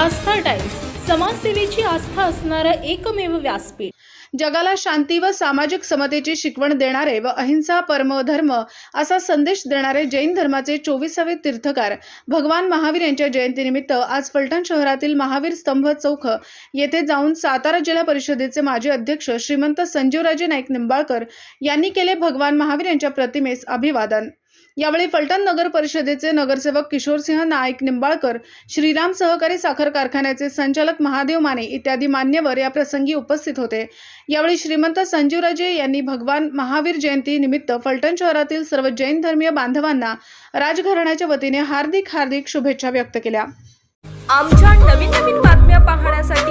आस्था times समाजसेवेची आस्था असणारं एकमेव व्यासपीठ. जगाला शांती व सामाजिक समतेची शिकवण देणारे व अहिंसा परमधर्म असा संदेश देणारे जैन धर्माचे चोवीसावे तीर्थकार भगवान महावीर यांच्या जयंतीनिमित्त आज फलटण शहरातील महावीर स्तंभ चौक येथे जाऊन सातारा जिल्हा परिषदेचे माजी अध्यक्ष श्रीमंत संजीवराजे नाईक निंबाळकर यांनी केले भगवान महावीर यांच्या प्रतिमेस अभिवादन. यावेळी फलटण नगर परिषदेचे नगरसेवक किशोरसिंह नाईक निंबाळकर श्रीराम सहकारी साखर कारखान्याचे संचालक महादेव माने इत्यादी मान्यवर या प्रसंगी उपस्थित होते. यावेळी श्रीमंत संजीवराजे यांनी भगवान महावीर जयंती निमित्त फलटण शहरातील सर्व जैन धर्मीय बांधवांना राजघराण्याच्या वतीने हार्दिक हार्दिक शुभेच्छा व्यक्त केल्या. आमच्या नवीन नवीन बातम्या पाहण्यासाठी